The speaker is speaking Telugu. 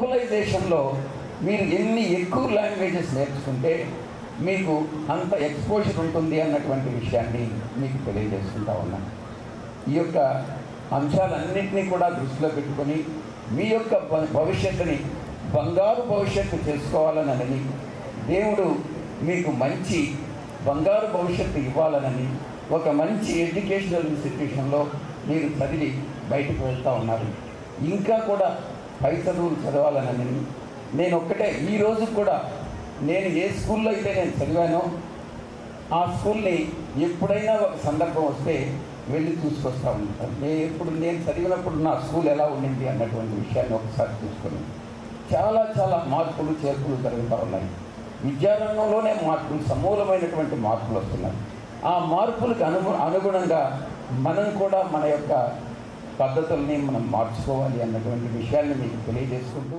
గ్లోబలైజేషన్లో మీరు ఎన్ని ఎక్కువ లాంగ్వేజెస్ నేర్చుకుంటే మీకు అంత ఎక్స్పోజర్ ఉంటుంది అన్నటువంటి విషయాన్ని మీకు తెలియజేసుకుంటా ఉన్నాను ఈ యొక్క అంశాలన్నింటినీ కూడా దృష్టిలో పెట్టుకొని మీ యొక్క భవిష్యత్తుని బంగారు భవిష్యత్తు చేసుకోవాలనని దేవుడు మీకు మంచి బంగారు భవిష్యత్తు ఇవ్వాలనని ఒక మంచి ఎడ్యుకేషనల్ ఇన్స్టిట్యూషన్లో మీరు చదివి బయటకు వెళ్తూ ఉన్నారు. ఇంకా కూడా పై చదువులు చదవాలని నేను ఒక్కటే ఈ రోజు కూడా నేను ఏ స్కూల్లో అయితే నేను చదివానో ఆ స్కూల్ని ఎప్పుడైనా ఒక సందర్భం వస్తే వెళ్ళి చూసుకొస్తా ఉంటాను. నేను ఎప్పుడు నేను చదివినప్పుడు నా స్కూల్ ఎలా ఉండింది అన్నటువంటి విషయాన్ని ఒకసారి చూసుకుని. చాలా చాలా మార్పులు చేర్పులు జరుగుతూ ఉన్నాయి. విద్యారంగంలోనే మార్పులు సమూలమైనటువంటి మార్పులు వస్తున్నాయి. ఆ మార్పులకు అను అనుగుణంగా మనం కూడా మన యొక్క పద్ధతుల్ని మనం మార్చుకోవాలి అన్నటువంటి విషయాన్ని మీకు తెలియజేసుకుంటూ